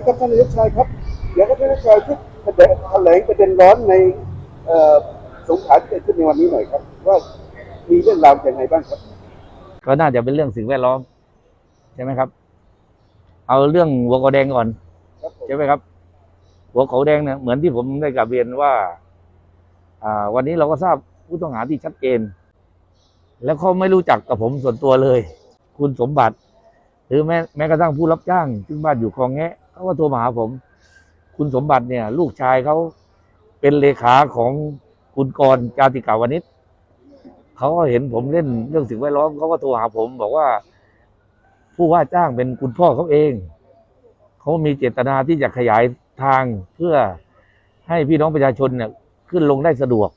ดีครับท่านนายกชายครับเดี๋ยวก็ท่านนายกชายช่วยแถลงแถลงประเด็นร้อนในเอ่อสงขลาที่เกิดขึ้นในวันนี้หน่อยครับว่ามีเรื่องราวอย่างไรบ้างครับ ก็น่าจะเป็นเรื่องสิ่งแวดล้อมใช่ไหมครับ เอาเรื่องหัวเขาแดงก่อนครับผมใช่ไหมครับ หัวเขาแดงเนี่ยเหมือนที่ผมได้กลับเรียนว่าอ่าวันนี้เราก็ทราบผู้ต้องหาที่ชัดเจน แล้วเขาไม่รู้จักกับผมส่วนตัวเลย คุณสมบัติ หรือแม้แม้กระทั่งผู้รับจ้าง ซึ่งบ้านอยู่คลองแงะ เขาก็โทรมาหาผม คุณสมบัติเนี่ย ลูกชายเขาเป็นเลขาของคุณกรจาติกาวนิชเขาก็เห็นผมเล่นเรื่องสิ่งแวดล้อมเขาก็โทรหาผม บอกว่า ผู้ว่าจ้างเป็นคุณพ่อเขาเองเขามีเจตนาที่จะขยายทางเพื่อให้พี่น้องประชาชนเนี่ยขึ้นลงได้สะดวก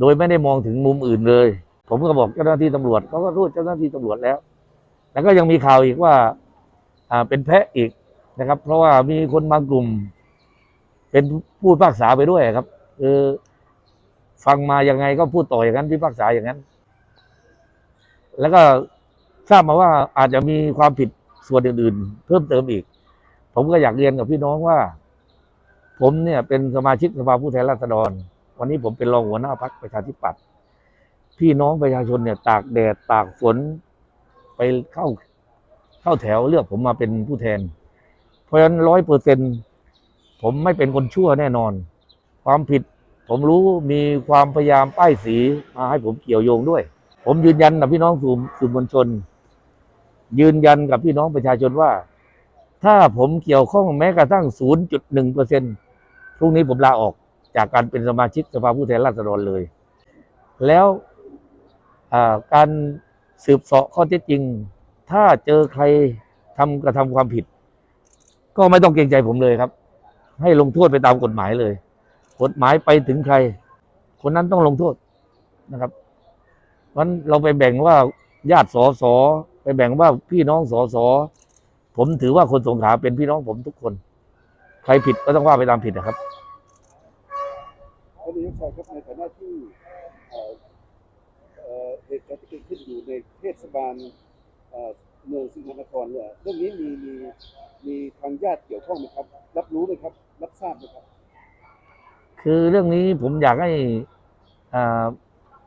โดยไม่ได้มองถึงมุมอื่นเลย ผมก็บอกเจ้าหน้าที่ตำรวจเขาก็รูดเจ้าหน้าที่ตำรวจแล้ว แล้วก็ยังมีข่าวอีกว่า อ่าเป็นแพะอีก นะครับ เพราะว่ามีคนบางกลุ่ม เป็นผู้พากษาไปด้วยครับคือฟังมายังไงก็พูดต่ออย่างนั้นพิพากษาอย่างนั้น แล้วก็ทราบมาว่าอาจจะมีความผิดส่วนอื่น ๆ เพิ่มเติมอีก ผมก็อยากเรียนกับพี่น้องว่า ผมเนี่ยเป็นสมาชิกสภาผู้แทนราษฎร วันนี้ผมเป็นรองหัวหน้าพรรคประชาธิปัตย์พี่น้องประชาชนเนี่ย ตากแดดตากฝนไปเข้าเข้าแถวเลือกผมมาเป็นผู้แทน ราะฉะนั้นร้อยเปอร์เซ็นผมไม่เป็นคนชั่วแน่นอน ความผิด ผมรู้มีความพยายามป้ายสีมาให้ผมเกี่ยวโยงด้วย ผมยืนยันกับพี่น้องสื่อสื่อมวลชน ยืนยันกับพี่น้องประชาชนว่า ถ้าผมเกี่ยวข้องแม้กระทั่ง 0.1เปอร์เซ็นพรุ่งนี้ผมลาออกจากการเป็นสมาชิกสภาผู้แทนราษฎรเลย แล้วการสืบเสาะข้อเท็จจริง ถ้าเจอใครทำกระทำความผิด ก็ไม่ต้องเกรงใจผมเลยครับ ให้ลงโทษไปตามกฎหมายเลย กฎหมายไปถึงใคร คนนั้นต้องลงโทษนะครับเพราะฉะนั้นเราไปแบ่งว่าญาติสอสอไปแบ่งว่าพี่น้องสอสอผมถือว่าคนสงขลาเป็นพี่น้องผมทุกคน ใครผิดก็ต้องว่าไปตามผิดนะครับท่านนายกชายครับในฐานะที่เอ่อเอ่อเหตุการณ์ที่เกิดขึ้นอยู่ในเทศบาล เมืองสิงห์นครเนี่ยเรื่องนี้มีมีมีทางญาติเกี่ยวข้องไหมครับ รับรู้ไหมครับ รับทราบไหมครับ คือเรื่องนี้ผมอยากให้อ่า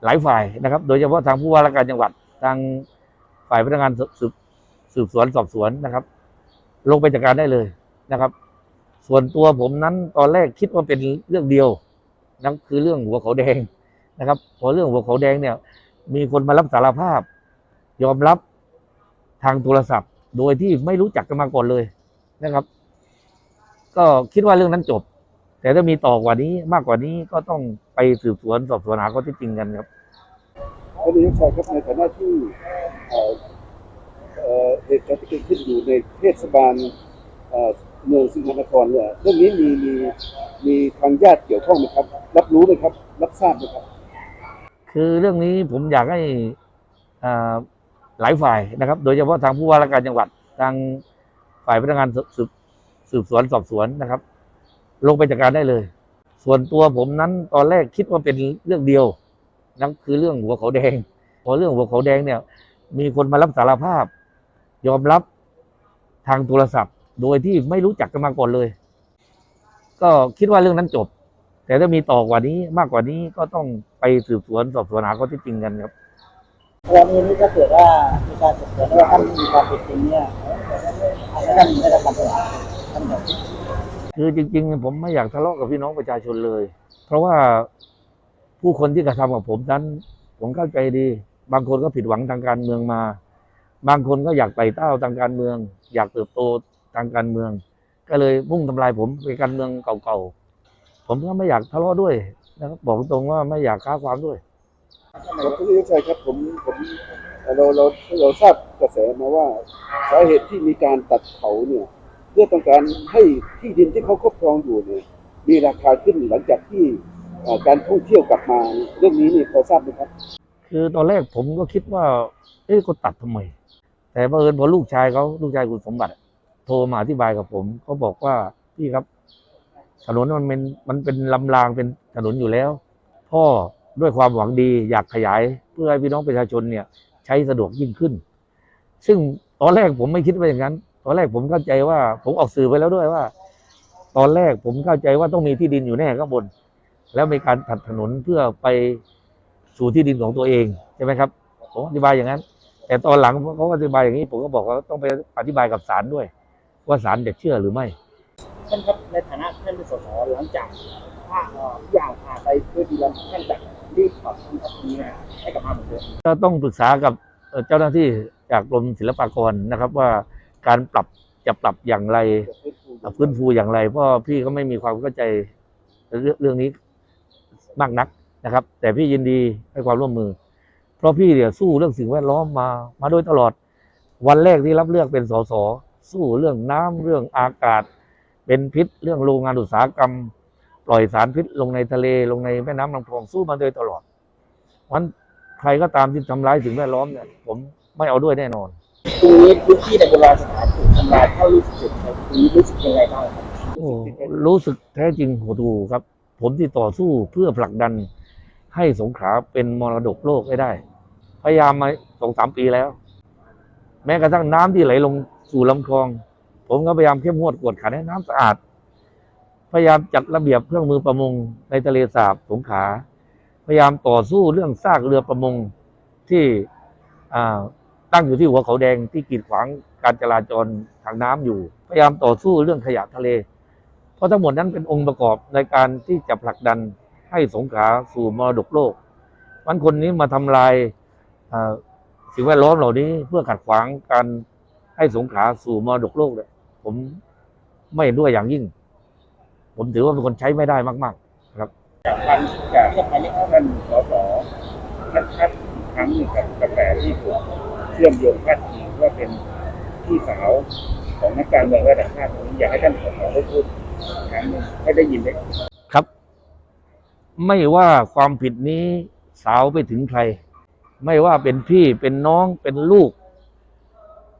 หลายฝ่ายนะครับ โดยเฉพาะทางผู้ว่าราชการจังหวัด ทางฝ่ายพนักงานสืบสืบสวนสอบสวนนะครับ ลงไปจัดการได้เลยนะครับ ส่วนตัวผมนั้นตอนแรกคิดว่าเป็นเรื่องเดียวนั่นคือเรื่องหัวเขาแดงนะครับ พอเรื่องหัวเขาแดงเนี่ย มีคนมารับสารภาพ ยอมรับางโทรศัพท์ โดยที่ไม่รู้จักกันมาก่อนเลยนะครับ ก็คิดว่าเรื่องนั้นจบ แต่ถ้ามีต่อกว่านี้มากกว่านี้ก็ต้องไปสืบสวนสอบสวนหาข้อเท็จจริงกันครับท่านนายกชายครับในฐานะที่เอ่อเอ่อเหตุการณ์ที่เกิดขึ้นอยู่ในเทศบาลเอ่อเมืองสิงห์นครเนี่ยเรื่องนี้มีมีมีทางญาติเกี่ยวข้องไหมครับ รับรู้ไหมครับ รับทราบไหมครับ คือเรื่องนี้ผมอยากให้อ่า หลายฝ่ายนะครับ โดยเฉพาะทางผู้ว่าราชการจังหวัด ทางฝ่ายพนักงานสืบสืบสวนสอบสวนนะครับ ลงไปจัดการได้เลย ส่วนตัวผมนั้นตอนแรกคิดว่าเป็นเรื่องเดียวนั่นคือเรื่องหัวเขาแดงพอเรื่องหัวเขาแดงเนี่ย มีคนมารับสารภาพ ยอมรับทางโทรศัพท์ โดยที่ไม่รู้จักกันมาก่อนเลย ก็คิดว่าเรื่องนั้นจบ แต่ถ้ามีต่อกว่านี้มากกว่านี้ก็ต้องไปสืบสวนสอบสวนหาข้อเท็จจริงกันครับ กรณีนี้ถ้าเกิดว่ามีการสืบสวนว่าท่านมีความผิดจริงเนี่ยท่านได้รับการตรวจท่านบอกคือจริง ๆ ผมไม่อยากทะเลาะกับพี่น้องประชาชนเลย เพราะว่าผู้คนที่กระทำกับผมนั้น ผมเข้าใจดี บางคนก็ผิดหวังทางการเมืองมา บางคนก็อยากไต่เต้าทางการเมือง อยากเติบโตทางการเมือง ก็เลยมุ่งทำลายผมเป็นการเมืองเก่าๆผมก็ไม่อยากทะเลาะด้วยนะครับบอกตรงว่าไม่อยากค้าความด้วย ครับท่านนายกชายครับผมผมเราเราเราทราบกระแสมาว่าสาเหตุที่มีการตัดเขาเนี่ยเพื่อต้องการให้ที่ดินที่เขาครอบครองอยู่เนี่ยมีราคาขึ้นหลังจากที่การท่องเที่ยวกลับมาเรื่องนี้นี่พอทราบไหมครับ คือตอนแรกผมก็คิดว่า เอ๊ะก็ตัดทำไม แต่บังเอิญพอลูกชายเขาลูกชายคุณสมบัติ โทรมาอธิบายกับผมเขาบอกว่าพี่ครับ ถนนมันเป็นมันเป็นลำรางเป็นถนนอยู่แล้ว พ่อ ด้วยความหวังดีอยากขยายเพื่อให้พี่น้องประชาชนเนี่ยใช้สะดวกยิ่งขึ้น ซึ่งตอนแรกผมไม่คิดว่าอย่างนั้น ตอนแรกผมเข้าใจว่า ผมออกสื่อไปแล้วด้วยว่า ตอนแรกผมเข้าใจว่าต้องมีที่ดินอยู่แน่ข้างบน แล้วมีการตัดถนนเพื่อไปสู่ที่ดินของตัวเองใช่ไหมครับผมอธิบายอย่างนั้น แต่ตอนหลังเขาอธิบายอย่างนี้ ผมก็บอกว่าต้องไปอธิบายกับศาลด้วย ว่าศาลจะเชื่อหรือไม่ ท่านครับในฐานะท่านเป็นสสหลังจากถ้าอ่อทุกอย่างผ่านไปด้วยดีแล้วท่านจะรีบปรับปรุงทัศนี้ให้กลับมาเหมือนเดิมก็ต้องปรึกษากับเจ้าหน้าที่จากกรมศิลปากรนะครับว่าการปรับจะปรับอย่างไรฟื้นฟูอย่างไรเพราะพี่ก็ไม่มีความเข้าใจเรื่องนี้มากนักนะครับ แต่พี่ยินดีให้ความร่วมมือ เพราะพี่เนี่ยสู้เรื่องสิ่งแวดล้อมมามาโดยตลอด วันแรกที่รับเลือกเป็นสสสู้เรื่องน้ำเรื่องอากาศ เป็นพิษ เรื่องโรงงานอุตสาหกรรม ปล่อยสารพิษลงในทะเลลงในแม่น้ำลำคลองสู้มาโดยตลอดวันใครก็ตามที่ทำร้ายสิ่งแวดล้อมเนี่ยผมไม่เอาด้วยแน่นอนตรงนี้พื้นที่ในโบราณสถานถูกทำลายเท่ารู้สึกครับตรงนี้รู้สึกยังไงบ้างครับโอ้รู้สึกแท้จริงโหดหูครับ ผมที่ต่อสู้เพื่อผลักดันให้สงขลาเป็นมรดกโลกให้ได้ พยายามมาสองสามปีแล้ว แม้กระทั่งน้ำที่ไหลลงสู่ลำคลอง ผมก็พยายามเข้มงวดกวดขันให้น้ำสะอาด พยายามจัดระเบียบเครื่องมือประมงในทะเลสาบสงขลาพยายามต่อสู้เรื่องซากเรือประมงที่ตั้งอยู่ที่หัวเขาแดงที่กีดขวางการจราจรทางน้ำอยู่ พยายามต่อสู้เรื่องขยะทะเล เพราะทั้งหมดนั้นเป็นองค์ประกอบในการที่จะผลักดันให้สงขลาสู่มรดกโลกมันคนนี้มาทำลายสิ่งแวดล้อมเหล่านี้เพื่อขัดขวางการให้สงขลาสู่มรดกโลกเนี่ย ผมไม่เห็นด้วยอย่างยิ่ง ผมถือว่าเป็นคนใช้ไม่ได้มากจากการจากที่พันนี้ท่านสสท่านท่านครั้งหนึ่งกับกระแสที่ถูกเชื่อมโยงพาดพิงว่าเป็นพี่สาวของนักการเมืองระดับชาติตรงนี้อยากให้ท่านสสได้พูดอีกครั้งหนึ่งให้ได้ยินได้ๆครับ ไม่ว่าความผิดนี้สาวไปถึงใคร ไม่ว่าเป็นพี่เป็นน้องเป็นลูก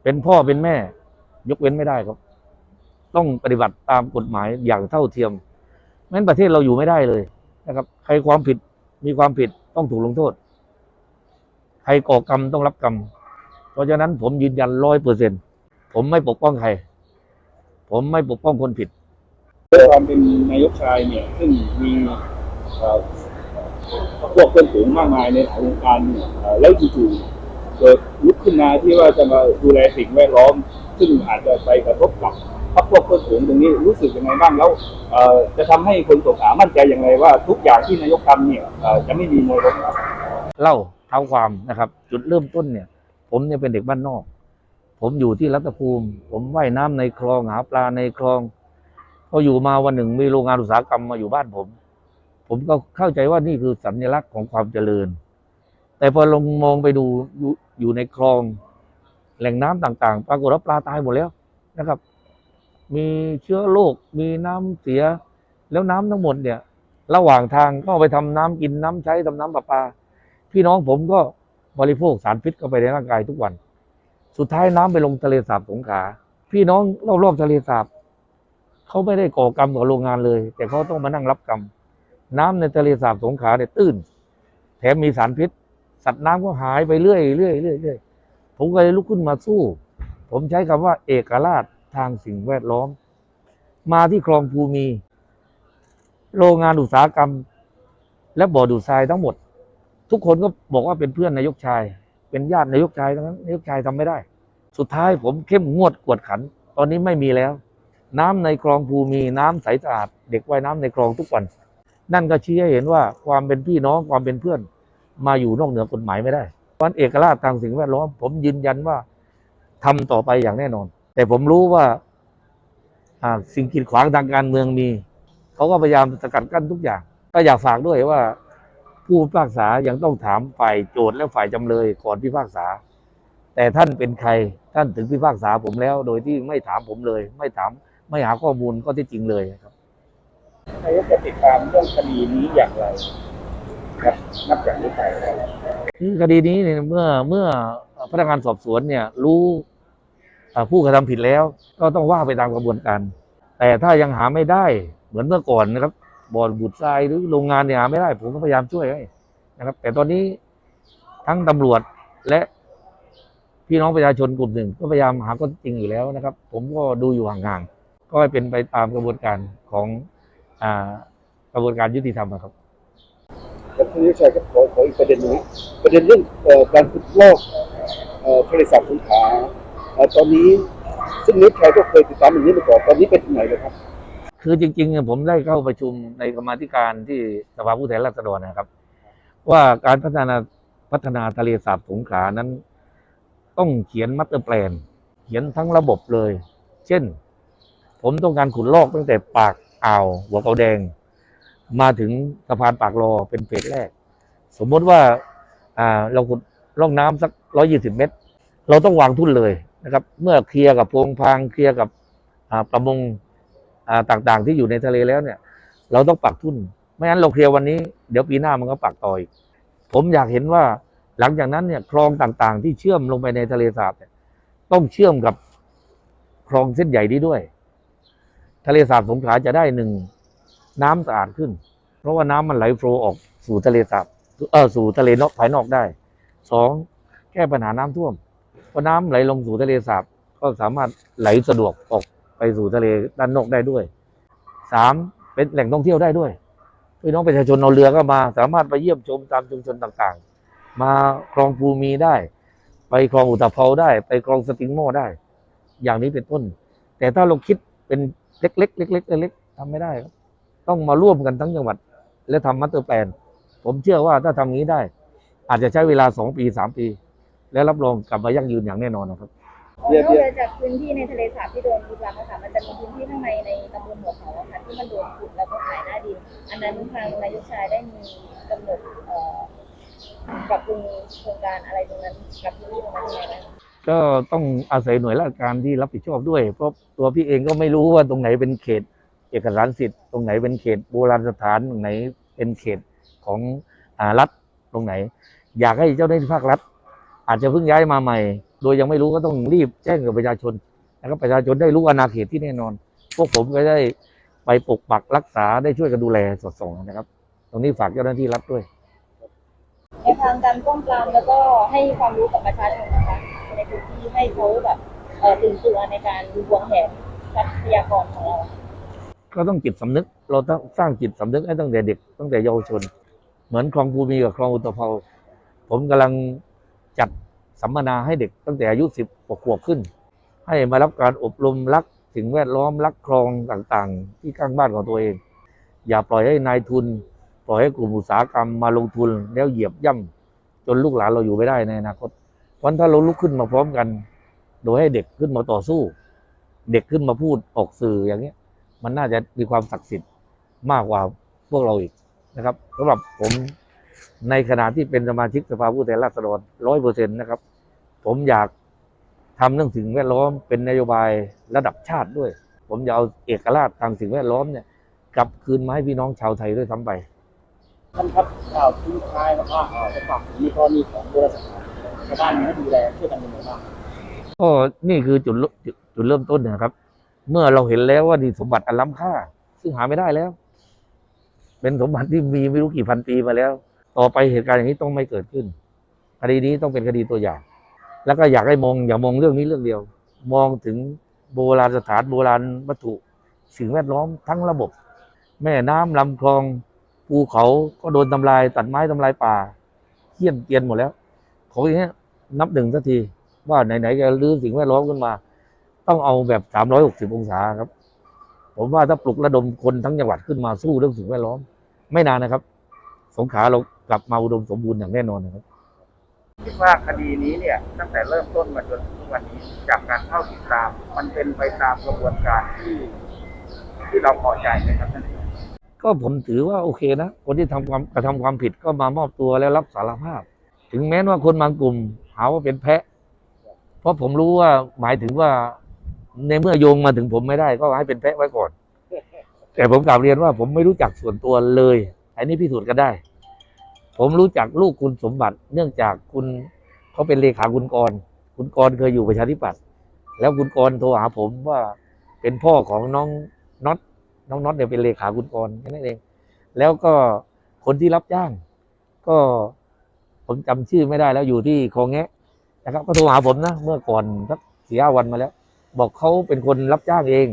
เป็นพ่อเป็นแม่ ยกเว้นไม่ได้ครับ ต้องปฏิบัติตามกฎหมายอย่างเท่าเทียมไม่งั้นประเทศเราอยู่ไม่ได้เลยนะครับ ใครความผิดมีความผิดต้องถูกลงโทษ ใครก่อกรรมต้องรับกรรม เพราะฉะนั้นผมยืนยันร้อยเปอร์เซ็นผมไม่ปกป้องใคร ผมไม่ปกป้องคนผิดด้วยความเป็นนายกชายเนี่ย ซึ่งมีเอ่อพวกเพื่อนฝูงมากมายในหลายวงการเอ่อแล้วจู่ๆเกิดลุกขึ้นมาที่ว่าจะมาดูแลสิ่งแวดล้อม ซึ่งอาจจะไปกระทบกับ พรรคพวกเพื่อนฝูงตรงนี้รู้สึกยังไงบ้างแล้วจะทำให้คนสงขามั่นใจอย่างไรว่าทุกอย่างที่นายกทำเนี่ยจะไม่มีมลพิษครับเล่าเท้าความนะครับ จุดเริ่มต้นเนี่ย ผมเนี่ยเป็นเด็กบ้านนอก ผมอยู่ที่รัตภูมิ ผมว่ายน้ำในคลองหาปลาในคลองพออยู่มาวันหนึ่งมีโรงงานอุตสาหกรรมมาอยู่บ้านผม ผมก็เข้าใจว่านี่คือสัญลักษณ์ของความเจริญ แต่พอลงมองไปดูอยู่อยู่ในคลอง แหล่งน้ำต่างๆ ปรากฏว่าปลาตายหมดแล้วนะครับ มีเชื้อโรคมีน้ำเสีย แล้วน้ำทั้งหมดเนี่ย ระหว่างทางก็เอาไปทำน้ำกินน้ำใช้ทำน้ำประปา พี่น้องผมก็บริโภคสารพิษเข้าไปในร่างกายทุกวัน สุดท้ายน้ำไปลงทะเลสาบสงขลาพี่น้องรอบๆทะเลสาบเขาไม่ได้ก่อกรรมกับโรงงานเลย แต่เขาต้องมานั่งรับกรรม น้ำในทะเลสาบสงขลาเนี่ยตื้น แถมมีสารพิษ สัตว์น้ำก็หายไปเรื่อยเรื่อยเรื่อยเรื่อยผมก็เลยลุกขึ้นมาสู้ ผมใช้คำว่าเอกราช ทางสิ่งแวดล้อม มาที่คลองภูมี โรงงานอุตสาหกรรม และบ่อดูดทรายทั้งหมด ทุกคนก็บอกว่าเป็นเพื่อนนายกชาย เป็นญาตินายกชายทั้งนั้นนายกชายทำไม่ได้ สุดท้ายผมเข้มงวดกวดขัน ตอนนี้ไม่มีแล้ว น้ำในคลองภูมีน้ำใสสะอาด เด็กว่ายน้ำในคลองทุกวัน นั่นก็ชี้ให้เห็นว่าความเป็นพี่น้องความเป็นเพื่อน มาอยู่นอกเหนือกฎหมายไม่ได้วันเอกราชทางสิ่งแวดล้อมผมยืนยันว่าทำต่อไปอย่างแน่นอน แต่ผมรู้ว่าอ่าสิ่งกีดขวางทางการเมืองมีเขาก็พยายามสกัดกั้นทุกอย่าง ก็อยากฝากด้วยว่า ผู้พิพากษายังต้องถามฝ่ายโจทย์และฝ่ายจำเลยก่อนพิพากษา แต่ท่านเป็นใครท่านถึงพิพากษาผมแล้ว โดยที่ไม่ถามผมเลย ไม่ถามไม่หาข้อมูลก็ที่จริงเลยครับนายกจะติดตามเรื่องคดีนี้อย่างไรครับนับจากนี้ไปครับคือคดีนี้เนี่ยเมื่อเมื่อพนักงานสอบสวนเนี่ยรู้อ่า ผู้กระทำผิดแล้วก็ต้องว่าไปตามกระบวนการ แต่ถ้ายังหาไม่ได้เหมือนเมื่อก่อนนะครับบ่อนบุดทรายหรือโรงงานเนี่ยหาไม่ได้ ผมก็พยายามช่วยให้นะครับ แต่ตอนนี้ทั้งตำรวจและพี่น้องประชาชนกลุ่มหนึ่ง ก็พยายามหาข้อจริงอยู่แล้วนะครับ ผมก็ดูอยู่ห่างๆ ก็ให้เป็นไปตามกระบวนการของอกระบวนการยุติธรรมอะครับครับท่านวิชัยครับขอขออีกประเด็นหนึงประเด็นเรื่องการขุดลอกเอ่อทะเลสาบสงขลา ตอนนี้ซึ่งนิชัยก็เคยติดตามอย่างนี้มาก่อนตอนนี้เป็นที่ไหนเลยครับ คือจริงๆผมได้เข้าประชุมในกรรมาธิการที่สภาผู้แทนราษฎรนะครับ ว่าการพัฒนาพัฒนาทะเลสาบสงขลานั้น ต้องเขียนมัตเตอร์แปลน เขียนทั้งระบบเลย เช่น ผมต้องการขุดลอกตั้งแต่ปากอ่าวหัวเขาแดง มาถึงสะพานปากรอเป็นเฟสแรก สมมติว่าอ่าเราขุดร่องน้ำสักร้อยี่สิบเมตร เราต้องวางทุ่นเลย นะครับ เมื่อเคลียร์กับโพรงพางเคลียร์กับประมงต่างๆ ที่อยู่ในทะเลแล้วเนี่ย เราต้องปักทุ่น ไม่งั้นเราเคลียร์วันนี้เดี๋ยวปีหน้ามันก็ปักต่ออีกผมอยากเห็นว่าหลังจากนั้นเนี่ยคลองต่างๆ ที่เชื่อมลงไปในทะเลสาบเนี่ยต้องเชื่อมกับคลองเส้นใหญ่นี้ด้วย ทะเลสาบสงขลาจะได้หนึ่งน้ำสะอาดขึ้น เพราะว่าน้ำมันไหลโฟลว์ออกสู่ทะเลสาบเออสู่ทะเลนอกภายนอกได้สองแก้ปัญหาน้ำท่วม พราะน้ำไหลลงสู่ทะเลสาบก็สามารถไหลสะดวกออกไปสู่ทะเลด้านนอกได้ด้วยสามเป็นแหล่งท่องเที่ยวได้ด้วยพี่น้องประชาชนเอาเรือก็มา สามารถไปเยี่ยมชมตามชุมชนต่างๆ มาคลองภูมีได้ ไปคลองอุตภเปาได้ ไปคลองสติงโมได้ อย่างนี้เป็นต้น แต่ถ้าเราคิดเป็นเล็กๆเล็กๆเล็กๆทำไม่ได้ครับต้องมาร่วมกันทั้งจังหวัด และทำมัตเตอร์แปลนผมเชื่อว่าถ้าทำงี้ได้ อาจจะใช้เวลาสองปีสามปี และรับรองกลับมายั่งยืนอย่างแน่นอนนะครับเดี๋ยวนอกเดี๋ยวเหนือจากพื้นที่ในทะเลสาบที่โดนลุกล้ำค่ะมันจะมีพื้นที่ข้างในในตำบลหัวเขาอะค่ะที่มันโดนขุดแล้วก็ขายหน้าดิน อันนั้นทางนายกชายได้มีกำหนดเอ่อปรับปรุงโครงการอะไรตรงนั้นกับพื้นที่ตรงนั้นยังไงบ้างก็ต้องอาศัยหน่วยราชการที่รับผิดชอบด้วย เพราะตัวพี่เองก็ไม่รู้ว่าตรงไหนเป็นเขต เอกสารสิทธิ์ ตรงไหนเป็นเขตโบราณสถานตรงไหนเป็นเขตของอารัฐตรงไหน อยากให้เจ้าหน้าที่ภาครัฐ อาจจะเพิ่งย้ายมาใหม่ โดยยังไม่รู้ก็ต้องรีบแจ้งกับประชาชนนะครับประชาชนได้รู้อาณาเขตที่แน่นอน พวกผมก็ได้ไปปกปักรักษาได้ช่วยกันดูแลสอดส่องนะครับ ตรงนี้ฝากเจ้าหน้าที่รัฐด้วยในทางการป้องปรามแล้วก็ให้ความรู้กับประชาชนนะคะในพื้นที่ให้เขาแบบเอ่อตื่นตัวในการวางแผนทรัพยากรของเราก็ต้องจิตสำนึก เราต้องสร้างจิตสำนึกให้ตั้งแต่เด็กตั้งแต่เยาวชน เหมือนคลองภูมีกับคลองอุตภเปาผมกำลัง จัดสัมมนาให้เด็กตั้งแต่อายุสิบกว่าขวบขึ้น ให้มารับการอบรมรักสิ่งแวดล้อมรักคลองต่างๆ ที่ข้างบ้านของตัวเอง อย่าปล่อยให้นายทุน ปล่อยให้กลุ่มอุตสาหกรรมมาลงทุนแล้วเหยียบย่ำจนลูกหลานเราอยู่ไม่ได้ในอนาคตเพราะฉะนั้นถ้าเราลุกขึ้นมาพร้อมกัน โดยให้เด็กขึ้นมาต่อสู้ เด็กขึ้นมาพูดออกสื่ออย่างเนี้ยมันน่าจะมีความศักดิ์สิทธิ์มากกว่าพวกเราอีกนะครับสำหรับผม ในขณะที่เป็นสมาชิกสภาผู้แทนราษฎรร้อยเปอร์เซ็นต์นะครับ ผมอยากทำเรื่องสิ่งแวดล้อมเป็นนโยบายระดับชาติด้วย ผมจะเอาเอกราชทางสิ่งแวดล้อมเนี่ยกลับคืนมาให้พี่น้องชาวไทยด้วยซ้ำไปท่านครับข่าวทิ้งท้ายนะครับว่าจะปรับมีกรณีของโบราณสถานชาวบ้านให้ดูแลช่วยกันยังไงบ้างก็นี่คือจุดเริ่มจุดจุดเริ่มต้นนะครับ เมื่อเราเห็นแล้วว่านี่สมบัติอันล้ำค่า ซึ่งหาไม่ได้แล้ว เป็นสมบัติที่มีไม่รู้กี่พันปีมาแล้ว ต่อไปเหตุการณ์อย่างนี้ต้องไม่เกิดขึ้นคดีนี้ต้องเป็นคดีตัวอย่าง แล้วก็อยากให้มองอย่ามองเรื่องนี้เรื่องเดียว มองถึงโบราณสถานโบราณวัตถุ สิ่งแวดล้อมทั้งระบบ แม่น้ำลำคลองภูเขาก็โดนทำลาย ตัดไม้ทำลายป่าเหี้ยนเกรียนหมดแล้ว ขออย่างเงี้นับหนึ่งสักทีว่าไหนๆจะรื้อสิ่งแวดล้อมขึ้นมา ต้องเอาแบบ 360 องศาครับ ผมว่าถ้าปลุกระดมคนทั้งจังหวัดขึ้นมาสู้เรื่องสิ่งแวดล้อม ไม่นานนะครับ สงขลาเรากลับมาอุดมสมบูรณ์อย่างแน่นอนนะครับคิดว่าคดีนี้เนี่ย ตั้งแต่เริ่มต้นมาจนถึงทุกวันนี้จากการเข้าติดตาม มันเป็นไปตามกระบวนการที่ที่เราพอใจไหมครับท่านนายกก็ผมถือว่าโอเคนะ คนที่ทำความกระทำความผิดก็มามอบตัวแล้วรับสารภาพ ถึงแม้ว่าคนบางกลุ่มหาว่าเป็นแพะ เพราะผมรู้ว่าหมายถึงว่าในเมื่อโยงมาถึงผมไม่ได้ก็ให้เป็นแพะไว้ก่อน แต่ผมกลับเรียนว่าผมไม่รู้จักส่วนตัวเลย อันนี้พิสูจน์กันได้ ผมรู้จักลูกคุณสมบัติ เนื่องจากคุณเขาเป็นเลขาคุณกร คุณกรเคยอยู่ประชาธิปัตย์แล้วคุณกรโทรหาผมว่าเป็นพ่อของน้องน็อตน้องน็อตเนี่ยเป็นเลขาคุณกรแค่นั้นเอง แล้วก็คนที่รับจ้าง ก็ผมจำชื่อไม่ได้แล้วอยู่ที่คลองแงะนะครับก็โทรหาผมนะเมื่อก่อนสักสี่ห้าวันมาแล้ว บอกเขาเป็นคนรับจ้างเอง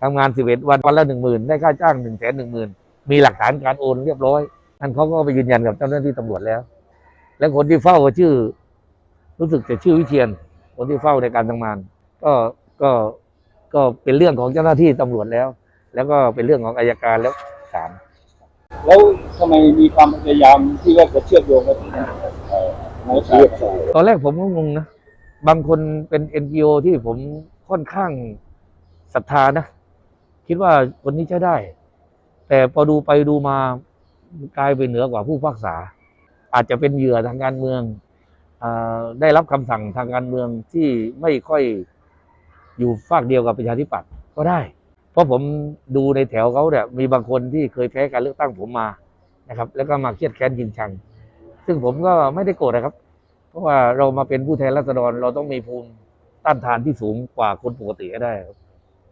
ทำงานสิบเอ็ดวันวันละหนึ่งหมื่นได้ค่าจ้างหนึ่งแสนหนึ่งหมื่นมีหลักฐานการโอนเรียบร้อย นั่นเขาก็ไปยืนยันกับเจ้าหน้าที่ตำรวจแล้ว และคนที่เฝ้าก็ชื่อ รู้สึกจะชื่อวิเชียน คนที่เฝ้าในการทำงาน ก็ก็ก็เป็นเรื่องของเจ้าหน้าที่ตำรวจแล้ว แล้วก็เป็นเรื่องของอายการแล้วศาลแล้วทำไมมีความพยายามที่ว่าจะเชื่อมโยงไปถึงเอ่อนายกชายเรียกชายตอนแรกผมก็งงนะ บางคนเป็น NGO ที่ผมค่อนข้างศรัทธานะ คิดว่าคนนี้ใช้ได้ แต่พอดูไปดูมา กลายเป็นเหนือกว่าผู้พิพากษา อาจจะเป็นเหยื่อทางการเมืองอได้รับคำสั่งทางการเมืองที่ไม่ค่อยอยู่ฝากเดียวกับประชาธิปัตย์ก็ได้ เพราะผมดูในแถวเขาเนี่ยมีบางคนที่เคยแพ้การเลือกตั้งผมมานะครับ แล้วก็มาเครียดแค้นยิงชัง ซึ่งผมก็ไม่ได้โกรธนะครับ เพราะว่าเรามาเป็นผู้แทนราษฎรเราต้องมีภูมิต้านทานที่สูงกว่าคนปกติให้ได้ครับ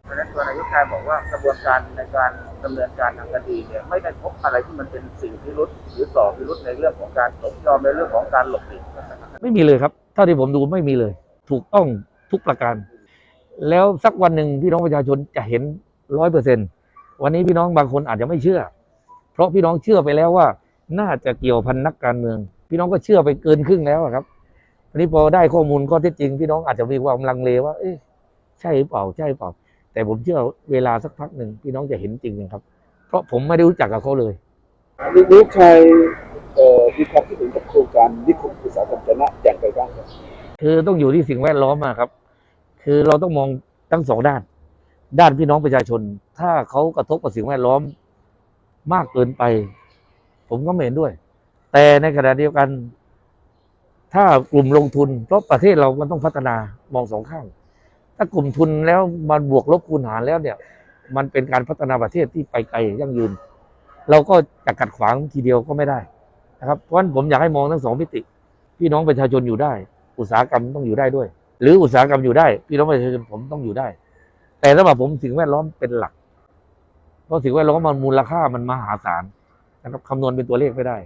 เพราะฉะนั้นตัวนายกชายบอกว่ากระบวนการในการดำเนินการทางคดีเนี่ยไม่ได้พบอะไรที่มันเป็นสิ่งพิรุษหรือต่อพิรุษในเรื่องของการสมยอมในเรื่องของการหลบหลีไม่มีเลยครับเท่าที่ผมดูไม่มีเลย ถูกต้องทุกประการ แล้วสักวันหนึ่งพี่น้องประชาชนจะเห็นร้อยเปอร์เซ็นวันนี้พี่น้องบางคนอาจจะไม่เชื่อ เพราะพี่น้องเชื่อไปแล้วว่า น่าจะเกี่ยวพันนักการเมือง พี่น้องก็เชื่อไปเกินครึ่งแล้วครับทีนี้พอได้ข้อมูลข้อเท็จจริง พี่น้องอาจจะมีความลังเลว่า เอ๊ะใช่หรือเปล่าใช่หรือเปล่า แต่ผมเชื่อเวลาสักพักหนึ่งพี่น้องจะเห็นจริงนะครับ เพราะผมไม่ได้รู้จักกับเขาเลยนายกชายเอ่อมีความคิดเห็นกับโครงการนิคมอุตสาหกรรมชนะอย่างไรบ้างครับคือต้องอยู่ที่สิ่งแวดล้อมอะครับ คือเราต้องมองทั้งสองด้าน ด้านพี่น้องประชาชน ถ้าเขากระทบกับสิ่งแวดล้อมมากเกินไป ผมก็ไม่เห็นด้วย แต่ในขณะเดียวกัน ถ้ากลุ่มลงทุน เพราะประเทศเรามันต้องพัฒนามองสองข้าง ถ้ากลุ่มทุนแล้วมันบวกลบคูณหารแล้วเนี่ย มันเป็นการพัฒนาประเทศที่ไปไกลยั่งยืน เราก็จะกัดขวางทีเดียวก็ไม่ได้นะครับเพราะฉะนั้นผมอยากให้มองทั้งสองมิติ พี่น้องประชาชนอยู่ได้ อุตสาหกรรมต้องอยู่ได้ด้วย หรืออุตสาหกรรมอยู่ได้ พี่น้องประชาชนผมต้องอยู่ได้ แต่สำหรับผมสิ่งแวดล้อมเป็นหลัก เพราะสิ่งแวดล้อมมันมูลค่ามันมหาศาลนะครับคำนวณเป็นตัวเลขไม่ได้